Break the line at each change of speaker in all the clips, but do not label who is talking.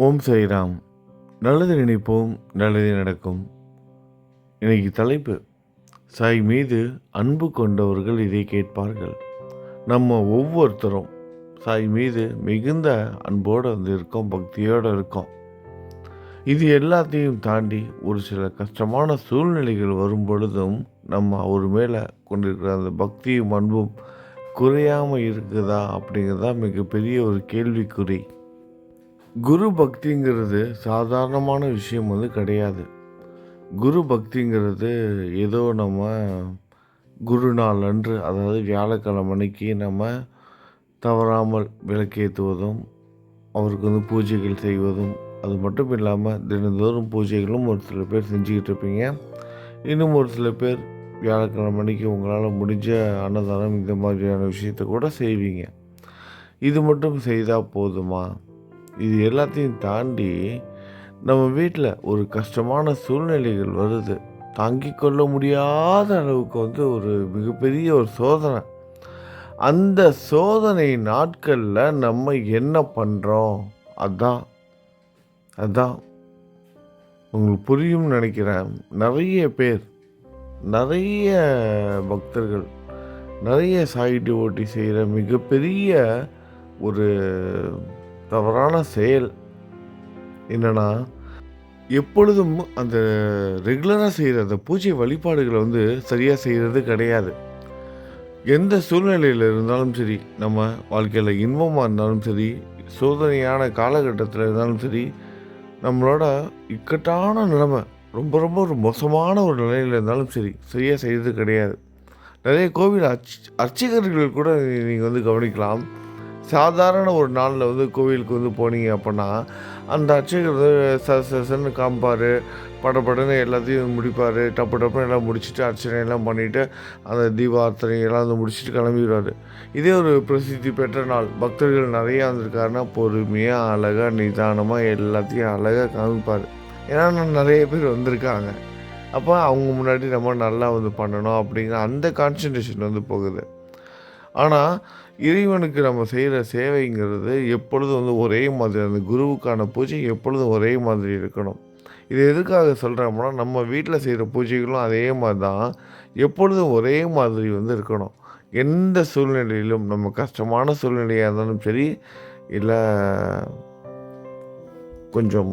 ஓம் சாய்ராம். நல்லது நினைப்போம் நல்லது நடக்கும். இன்னைக்கு தலைப்பு சாய் மீது அன்பு கொண்டவர்கள் இதை கேட்பார்கள். நம்ம ஒவ்வொருத்தரும் சாய் மீது மிகுந்த அன்போடு வந்து இருக்கோம் பக்தியோடு இருக்கோம். இது எல்லாத்தையும் தாண்டி ஒரு சில கஷ்டமான சூழ்நிலைகள் வரும் பொழுதும் நம்ம அவர் மேலே கொண்டிருக்கிற அந்த பக்தியும் அன்பும் குறையாமல் இருக்குதா அப்படிங்கிறது தான் மிகப்பெரிய ஒரு கேள்விக்குறி. குரு பக்திங்கிறது சாதாரணமான விஷயம் வந்து கிடையாது. குரு பக்திங்கிறது ஏதோ நம்ம குரு நாள் அன்று அதாவது வியாழக்கிழமை அன்னைக்கு நம்ம தவறாமல் விளக்கேற்றுவதும் அவருக்கு வந்து பூஜைகள் செய்வதும் அது மட்டும் இல்லாமல் தினந்தோறும் பூஜைகளும் ஒரு சில பேர் செஞ்சுக்கிட்டு இருப்பீங்க. இன்னும் ஒரு சில பேர் வியாழக்கிழமை அன்னைக்கு உங்களால் முடிஞ்ச அன்னதானம் இந்த மாதிரியான விஷயத்த கூட செய்வீங்க. இது மட்டும் செய்தால் போதுமா? இது எல்லாத்தையும் தாண்டி நம்ம வீட்டில் ஒரு கஷ்டமான சூழ்நிலைகள் வருது. தாங்கிக் கொள்ள முடியாத அளவுக்கு வந்து ஒரு மிகப்பெரிய ஒரு சோதனை. அந்த சோதனை நாட்களில் நம்ம என்ன பண்ணுறோம் அதான் அதான். உங்களுக்கு புரியும்னு நினைக்கிறேன். நிறைய பேர் நிறைய பக்தர்கள் நிறைய சாய் டிவோட்டி செய்கிற மிகப்பெரிய ஒரு தவறான செயல் என்னென்னா எப்பொழுதும் அந்த ரெகுலராக செய்கிற அந்த பூஜை வழிபாடுகளை வந்து சரியாக செய்கிறது கிடையாது. எந்த சூழ்நிலையில் இருந்தாலும் சரி நம்ம வாழ்க்கையில் இன்பமாக இருந்தாலும் சரி சோதனையான காலகட்டத்தில் இருந்தாலும் சரி நம்மளோட இக்கட்டான நிலைமை ரொம்ப ரொம்ப ஒரு மோசமான ஒரு நிலையில் இருந்தாலும் சரி சரியாக செய்கிறது கிடையாது. நிறைய கோவில் அர்ச் அர்ச்சகர்கள் கூட நீங்கள் வந்து கவனிக்கலாம். சாதாரண ஒரு நாளில் வந்து கோவிலுக்கு வந்து போனீங்க அப்படின்னா அந்த அர்ச்சகர் வந்து ச காமிப்பார். படப்படன்னு எல்லாத்தையும் முடிப்பார். டப்பு டப்புன்னு எல்லாம் முடிச்சுட்டு அர்ச்சனை எல்லாம் பண்ணிவிட்டு அந்த தீபார்த்தனை எல்லாம் வந்து முடிச்சுட்டு கிளம்பிடுவார். இதே ஒரு பிரசித்தி பெற்ற நாள். பக்தர்கள் நிறையா வந்திருக்காருன்னா பொறுமையாக அழகாக நிதானமாக எல்லாத்தையும் அழகாக காமிப்பார். ஏன்னா நிறைய பேர் வந்திருக்காங்க. அப்போ அவங்க முன்னாடி நம்ம நல்லா வந்து பண்ணணும் அப்படிங்கிற அந்த கான்சன்ட்ரேஷன் வந்து போகுது. ஆனால் இறைவனுக்கு நம்ம செய்கிற சேவைங்கிறது எப்பொழுதும் வந்து ஒரே மாதிரி அந்த குருவுக்கான பூஜை எப்பொழுதும் ஒரே மாதிரி இருக்கணும். இது எதுக்காக சொல்கிறோம்னா நம்ம வீட்டில் செய்கிற பூஜைகளும் அதே மாதிரி தான் எப்பொழுதும் ஒரே மாதிரி வந்து இருக்கணும். எந்த சூழ்நிலையிலும் நம்ம கஷ்டமான சூழ்நிலையாக இருந்தாலும் சரி இல்லை கொஞ்சம்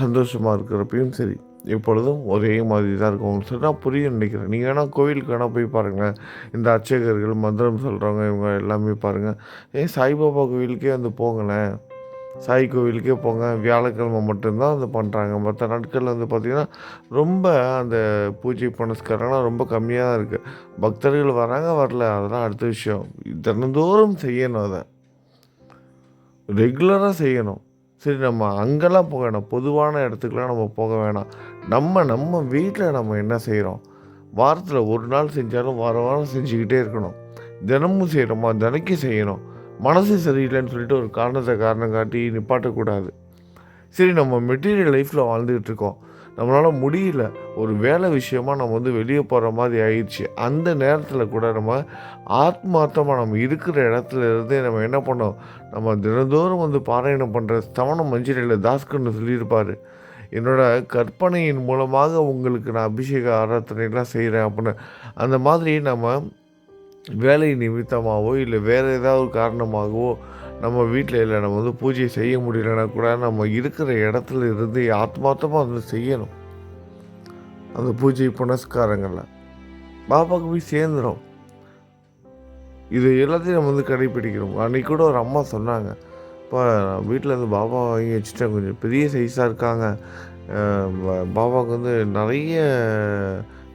சந்தோஷமாக இருக்கிறப்பையும் சரி. எப்பொழுதும் ஒரே மாதிரி தான் இருக்கும். உங்களுக்கு சொன்னால் புரியும் நினைக்கிறேன். நீங்கள் வேணால் கோவிலுக்கு வேணால் போய் பாருங்களேன். இந்த அர்ச்சகர்கள் மந்திரம் சொல்கிறவங்க இவங்க எல்லாமே பாருங்கள் ஏன் சாய்பாபா கோவிலுக்கே வந்து போங்களேன். சாய் கோவிலுக்கே போங்க. வியாழக்கிழமை மட்டும்தான் வந்து பண்ணுறாங்க மற்ற நாட்களில் வந்து பார்த்திங்கன்னா ரொம்ப அந்த பூஜை புனஸ்காரம்லாம் ரொம்ப கம்மியாக தான் இருக்குது பக்தர்கள் வராங்க வரல. அதெல்லாம் அடுத்த விஷயம். தினந்தோறும் செய்யணும் அதை. ரெகுலராக செய்யணும். சரி நம்ம அங்கெல்லாம் போக வேணாம். பொதுவான இடத்துக்குலாம் நம்ம போக வேணாம். நம்ம நம்ம வீட்டில் நம்ம என்ன செய்கிறோம் வாரத்தில் ஒரு நாள் செஞ்சாலும் வாரம் வாரம் செஞ்சுக்கிட்டே இருக்கணும். தினமும் செய்கிறோமா தினைக்கும் செய்யணும். மனசு சரியில்லைன்னு சொல்லிட்டு ஒரு காரணத்தை காரணம் காட்டி நிப்பாட்டக்கூடாது. சரி நம்ம மெட்டீரியல் லைஃப்பில் வாழ்ந்துக்கிட்டு இருக்கோம். நம்மளால் முடியல. ஒரு வேலை விஷயமா நம்ம வந்து வெளியே போகிற மாதிரி ஆயிடுச்சு. அந்த நேரத்தில் கூட நம்ம ஆத்மார்த்தமாக நம்ம இருக்கிற இடத்துல இருந்தே நம்ம என்ன பண்ணோம்? நம்ம தினந்தோறும் வந்து பாராயணம் பண்ணுற ஸ்தவனம் மஞ்சளில் தாஸ்கர்னு சொல்லியிருப்பார். என்னோட கற்பனையின் மூலமாக உங்களுக்கு நான் அபிஷேக ஆராதனைலாம் செய்கிறேன் அப்படின்னு. அந்த மாதிரி நம்ம வேலை நிமித்தமாகவோ இல்லை வேறு ஏதாவது காரணமாகவோ நம்ம வீட்டில் இல்லை நம்ம வந்து பூஜை செய்ய முடியலன்னா கூட நம்ம இருக்கிற இடத்துல இருந்து ஆத்மார்த்தமாக வந்து செய்யணும். அந்த பூஜை புனஸ்காரங்களில் பாபாவுக்கு போய் சேர்ந்துடும் இது எல்லாத்தையும் நம்ம வந்து கடைப்பிடிக்கிறோம். அன்றைக்கி கூட ஒரு அம்மா சொன்னாங்க இப்போ வீட்டில் இருந்து பாபா வாங்கி வச்சுட்டேன். கொஞ்சம் பெரிய சைஸாக இருக்காங்க. பாபாவுக்கு வந்து நிறைய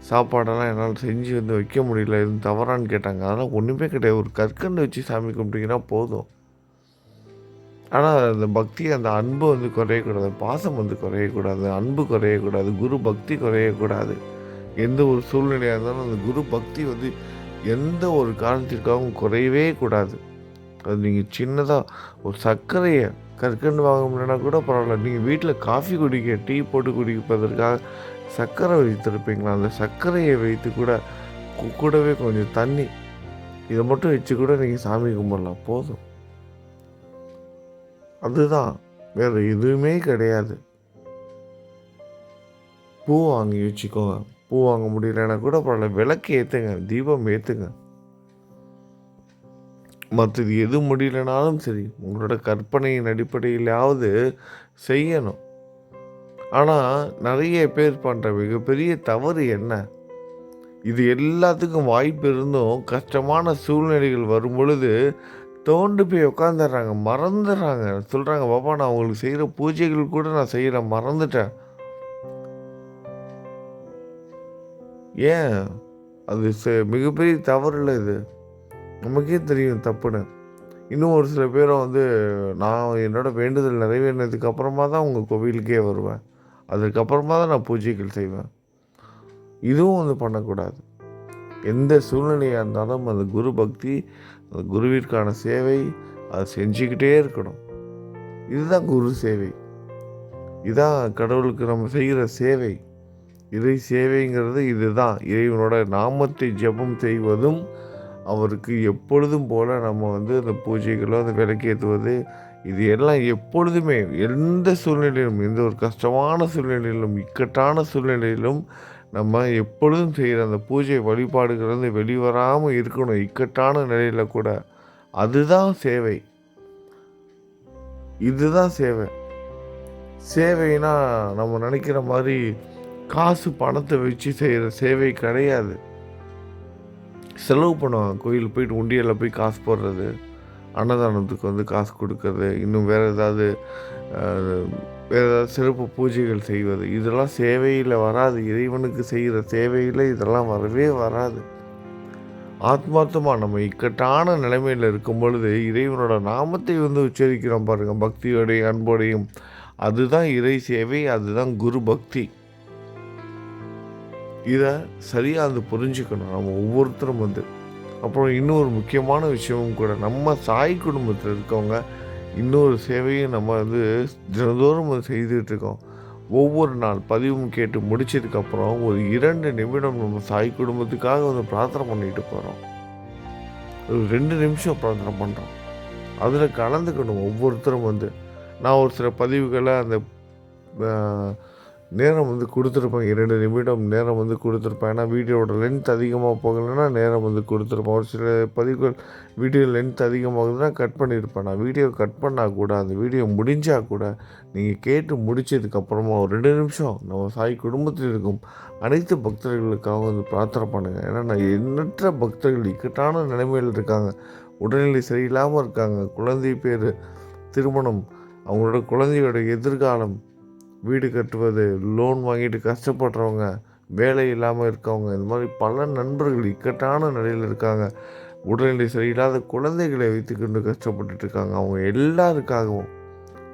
சாப்பாடெல்லாம் என்னால் செஞ்சு வந்து வைக்க முடியல. எதுவும் தவறான்னு கேட்டாங்க. அதெல்லாம் ஒன்றுமே கிடையாது. ஒரு கற்கண்டு வச்சு சாமி கும்பிட்டிங்கன்னா போதும். ஆனால் அந்த பக்தி அந்த அன்பு வந்து குறையக்கூடாது. பாசம் வந்து குறையக்கூடாது. அன்பு குறையக்கூடாது. குரு பக்தி குறையக்கூடாது. எந்த ஒரு சூழ்நிலையாக இருந்தாலும் அந்த குரு பக்தி வந்து எந்த ஒரு காரணத்திற்காகவும் குறையவே கூடாது. அது நீங்கள் சின்னதாக ஒரு சர்க்கரையை கற்கண்டு வாங்க முடியலனா கூட பரவாயில்ல. நீங்கள் வீட்டில் காஃபி குடிக்க டீ போட்டு குடிப்பதற்காக சர்க்கரை வைத்திருப்பீங்களா? அந்த சர்க்கரையை வைத்து கூட கூடவே கொஞ்சம் தண்ணி இதை மட்டும் வச்சு கூட நீங்கள் சாமி கும்பிடலாம். போதும். அதுதான் வேறு எதுவுமே கிடையாது. பூ வாங்கி வச்சுக்கோங்க. பூ வாங்க முடியலன்னா கூட பரவாயில்ல விளக்கு ஏற்றுங்க தீபம் ஏற்றுங்க மற்றது எது முடியலனாலும் சரி உங்களோட கற்பனையின் அடிப்படையிலாவது செய்யணும். ஆனால் நிறைய பேர் பண்ணுற மிகப்பெரிய தவறு என்ன? இது எல்லாத்துக்கும் வாய்ப்பு இருந்தும் கஷ்டமான சூழ்நிலைகள் வரும் பொழுது தோண்டு போய் உட்காந்துடுறாங்க மறந்துடுறாங்க. சொல்கிறாங்க பாப்பா நான் அவங்களுக்கு செய்கிற பூஜைகள் கூட நான் செய்கிறேன் மறந்துட்டேன். ஏன்? அது மிகப்பெரிய தவறு இல்லை இது. நமக்கே தெரியும் தப்புன்னு. இன்னும் ஒரு சில பேரை வந்து நான் என்னோட வேண்டுதல் நிறைவேறினதுக்கு அப்புறமா தான் உங்கள் கோவிலுக்கே வருவேன். அதுக்கப்புறமா தான் நான் பூஜைகள் செய்வேன். இதுவும் வந்து பண்ணக்கூடாது. எந்த சூழ்நிலையாக இருந்தாலும் அந்த குரு பக்தி அந்த குருவிற்கான சேவை அதை செஞ்சுக்கிட்டே இருக்கணும். இதுதான் குரு சேவை. இதுதான் கடவுளுக்கு நம்ம செய்கிற சேவை. இறை சேவைங்கிறது இதுதான். இறைவனோட நாமத்தை ஜெபம் செய்வதும் அவருக்கு எப்பொழுதும் போல் நம்ம வந்து அந்த பூஜைகளோ அந்த விளக்கேற்றுவது இது எல்லாம் எப்பொழுதுமே எந்த சூழ்நிலையிலும் எந்த ஒரு கஷ்டமான சூழ்நிலையிலும் இக்கட்டான சூழ்நிலையிலும் நம்ம எப்பொழுதும் செய்கிற அந்த பூஜை வழிபாடுகள்லேருந்து வெளிவராமல் இருக்கணும் இக்கட்டான நிலையில் கூட. அதுதான் சேவை. இதுதான் சேவை. சேவைனா நம்ம நினைக்கிற மாதிரி காசு பணத்தை வச்சு செய்கிற சேவை கிடையாது. செலவு பண்ணுவாங்க. கோயில் போயிட்டு உண்டியலில் போய் காசு போடுறது அன்னதானத்துக்கு வந்து காசு கொடுக்கறது இன்னும் வேறு ஏதாவது ஏதாவது சிறப்பு பூஜைகள் செய்வது. இதெல்லாம் சேவையில் வராது. இறைவனுக்கு செய்கிற சேவையில் இதெல்லாம் வரவே வராது. ஆத்மார்த்தமாக நம்ம இக்கட்டான நிலைமையில் இருக்கும் பொழுது இறைவனோட நாமத்தை வந்து உச்சரிக்கிறோம் பாருங்கள் பக்தியோடையும் அன்போடையும். அதுதான் இறை சேவை அதுதான் குரு பக்தி. இதை சரியாக அது புரிஞ்சுக்கணும் நம்ம ஒவ்வொருத்தரும் வந்து. அப்புறம் இன்னொரு முக்கியமான விஷயமும் கூட நம்ம சாய் குடும்பத்தில் இருக்கவங்க இன்னொரு சேவையும் நம்ம வந்து தினந்தோறும் வந்து ஒவ்வொரு நாள் பதிவும் கேட்டு முடிச்சதுக்கப்புறம் ஒரு இரண்டு நிமிடம் நம்ம சாய் குடும்பத்துக்காக வந்து பிரார்த்தனை பண்ணிட்டு போகிறோம் ஒரு ரெண்டு நிமிஷம் பிரார்த்தனை பண்ணுறோம் அதில் கலந்துக்கணும் ஒவ்வொருத்தரும் வந்து. நான் ஒரு சில பதிவுகளை அந்த நேரம் வந்து கொடுத்துருப்பேன். இரண்டு நிமிடம் நேரம் வந்து கொடுத்துருப்பேன். ஏன்னா வீடியோவோட லென்த் அதிகமாக போகலைன்னா நேரம் வந்து கொடுத்துருப்பேன். ஒரு சில பதிவுகள் வீடியோ லென்த் அதிகமாகுதுன்னா கட் பண்ணியிருப்பேன். நான் வீடியோ கட் பண்ணால் கூட அந்த வீடியோ முடிஞ்சால் கூட நீங்கள் கேட்டு முடிச்சதுக்கப்புறமா ஒரு ரெண்டு நிமிஷம் நம்ம சாய் குடும்பத்தில் இருக்கும் அனைத்து பக்தர்களுக்காக வந்து பிரார்த்தனை பண்ணுங்கள் ஏன்னா நான் எண்ணற்ற பக்தர்கள் இக்கட்டான நிலைமையில் இருக்காங்க. உடல்நிலை சரியில்லாமல் இருக்காங்க. குழந்தை பேர் திருமணம் அவங்களோட குழந்தையோட எதிர்காலம் வீடு கட்டுவது லோன் வாங்கிட்டு கஷ்டப்படுறவங்க வேலை இல்லாமல் இருக்கவங்க இந்த மாதிரி பல நண்பர்கள் இக்கட்டான நிலையில் இருக்காங்க. உடல்நிலை சரியில்லாத குழந்தைகளை வைத்துக்கொண்டு கஷ்டப்பட்டுட்டு இருக்காங்க. அவங்க எல்லாருக்காகவும்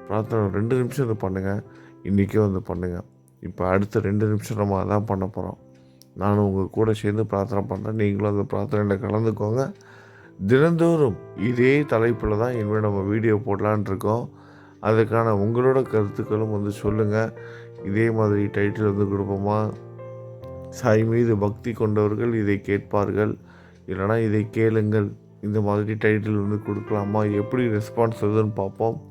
பிரார்த்தனை ரெண்டு நிமிஷம் இது பண்ணுங்கள் இன்றைக்கே வந்து பண்ணுங்கள் இப்போ அடுத்த ரெண்டு நிமிஷம் நம்ம அதான் பண்ண போகிறோம் நானும் உங்கள் கூட சேர்ந்து பிரார்த்தனை பண்ணுறேன் நீங்களும் அந்த பிரார்த்தனையில் கலந்துக்கோங்க. தினந்தோறும் இதே தலைப்பில் தான் இனிமேல் நம்ம வீடியோ போடலான்ட்ருக்கோம் இருக்கோம். அதுக்கான உங்களோட கருத்துக்களும் வந்து சொல்லுங்கள் இதே மாதிரி டைட்டில் வந்து கொடுப்போமா? சாய் மீது பக்தி கொண்டவர்கள் இதை கேட்பார்கள். இல்லைனா இதை கேளுங்கள். இந்த மாதிரி டைட்டில் வந்து கொடுக்கலாமா? எப்படி ரெஸ்பான்ஸ் வருதுன்னு பார்ப்போம்.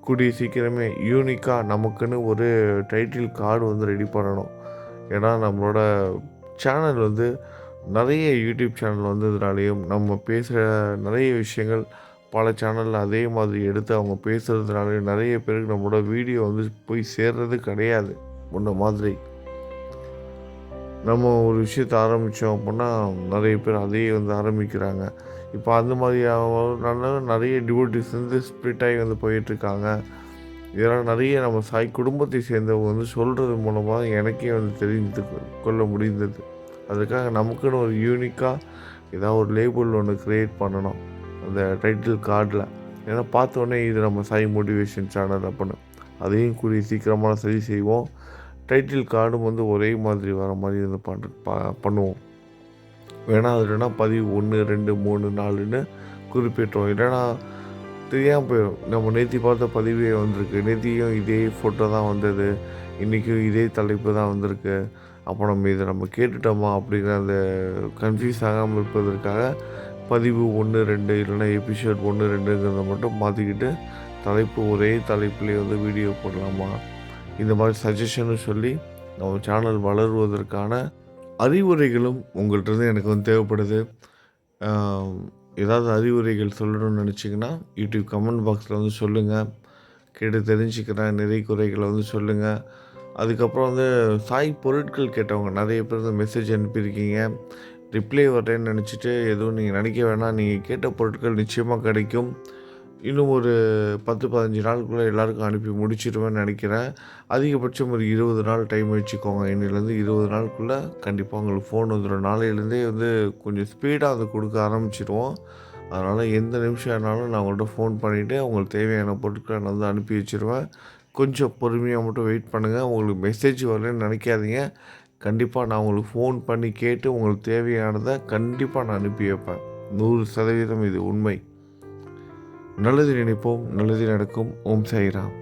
கூடிய சீக்கிரமே யூனிக்காக நமக்குன்னு ஒரு டைட்டில் கார்டு வந்து ரெடி பண்ணணும். ஏன்னா நம்மளோட சேனல் வந்து நிறைய யூடியூப் சேனல் வந்ததுனாலையும் நம்ம பேசுகிற நிறைய விஷயங்கள் பல சேனலில் அதே மாதிரி எடுத்து அவங்க பேசுகிறதுனால நிறைய பேருக்கு நம்மளோட வீடியோ வந்து போய் சேர்றது கிடையாது. முன்ன மாதிரி. நம்ம ஒரு விஷயத்தை ஆரம்பித்தோம் அப்படின்னா நிறைய பேர் அதையே வந்து ஆரம்பிக்கிறாங்க. இப்போ அந்த மாதிரியான நிறைய டிவோட்டிஸ் வந்து ஸ்ப்ளிட் ஆகி வந்து போயிட்டுருக்காங்க இதெல்லாம் நிறைய நம்ம சாய் குடும்பத்தை சேர்ந்தவங்க வந்து சொல்கிறது மூலமாக எனக்கே வந்து தெரிந்து கொள்ள முடிந்தது. அதுக்காக நமக்குன்னு ஒரு யூனிக்காக ஏதாவது ஒரு லேபிள் ஒன்று க்ரியேட் பண்ணணும். அந்த டைட்டில் கார்டில் ஏன்னா பார்த்தோன்னே இது நம்ம சாய் மோட்டிவேஷன் சேனல் அப்படின்னு. அதையும் கூடிய சீக்கிரமாக சரி செய்வோம். டைட்டில் கார்டும் வந்து ஒரே மாதிரி வர மாதிரி வந்து பண்ண பண்ணுவோம். வேணால் அது இல்லைன்னா பதிவு ஒன்று ரெண்டு மூணு நாலுன்னு குறிப்பிட்டோம் இல்லைன்னா தெரியாமல் போயிடும் நம்ம நேத்தி பார்த்த பதிவே வந்திருக்கு. நேத்தியும் இதே ஃபோட்டோ தான் வந்தது. இன்றைக்கும் இதே தலைப்பு தான் வந்திருக்கு. அப்போ நம்ம இதை நம்ம கேட்டுட்டோமா அப்படிங்கிற அந்த கன்ஃபியூஸ் ஆகாமல் இருப்பதற்காக பதிவு ஒன்று ரெண்டு இல்லைன்னா எபிசோட் ஒன்று ரெண்டுங்கிறத மட்டும் மாற்றிக்கிட்டு தலைப்பு ஒரே தலைப்பிலே வந்து வீடியோ போடலாமா? இந்த மாதிரி சஜஷனும் சொல்லி நம்ம சேனல் வளருவதற்கான அறிவுரைகளும் உங்கள்கிட்ட இருந்து எனக்கு வந்து தேவைப்படுது. ஏதாவது அறிவுரைகள் சொல்லணும்னு நினச்சிங்கன்னா யூடியூப் கமெண்ட் பாக்ஸில் வந்து சொல்லுங்கள் கேட்டு தெரிஞ்சுக்கிறேன் நிறை குறைகளை வந்து சொல்லுங்கள் அதுக்கப்புறம் வந்து சாய் பொருட்கள் கேட்டவங்க நிறைய பேர் வந்து மெசேஜ் அனுப்பியிருக்கீங்க. ரிப்ளை வரேன்னு நினச்சிட்டு எதுவும் நீங்கள் நினைக்க வேணாம். நீங்கள் கேட்ட பொருட்கள் நிச்சயமாக கிடைக்கும். இன்னும் ஒரு பத்து பதினஞ்சு நாளுக்குள்ளே எல்லாருக்கும் அனுப்பி முடிச்சிடுவேன்னு நினைக்கிறேன். அதிகபட்சம் ஒரு இருபது நாள் டைம் வச்சுக்கோங்க. இன்னிலேருந்து இருபது நாளுக்குள்ளே கண்டிப்பாக உங்களுக்கு ஃபோன் வந்துடும் நாளையிலேருந்தே வந்து கொஞ்சம் ஸ்பீடாக அதை கொடுக்க ஆரம்பிச்சிடுவோம் அதனால் எந்த நிமிஷம் ஆனாலும் நான் உங்கள்கிட்ட ஃபோன் பண்ணிவிட்டு உங்களுக்கு தேவையான பொருட்களை நான் வந்து அனுப்பி வச்சுருவேன். கொஞ்சம் பொறுமையாக மட்டும் வெயிட் பண்ணுங்கள் உங்களுக்கு மெசேஜ் வரலன்னு நினைக்காதீங்க. கண்டிப்பாக நான் உங்களுக்கு ஃபோன் பண்ணி கேட்டு உங்களுக்கு தேவையானதை கண்டிப்பாக நான் அனுப்பி வைப்பேன். நூறு சதவீதம் இது உண்மை. நல்லது நினைப்போம் நல்லது நடக்கும். ஓம் சாய்ராம்.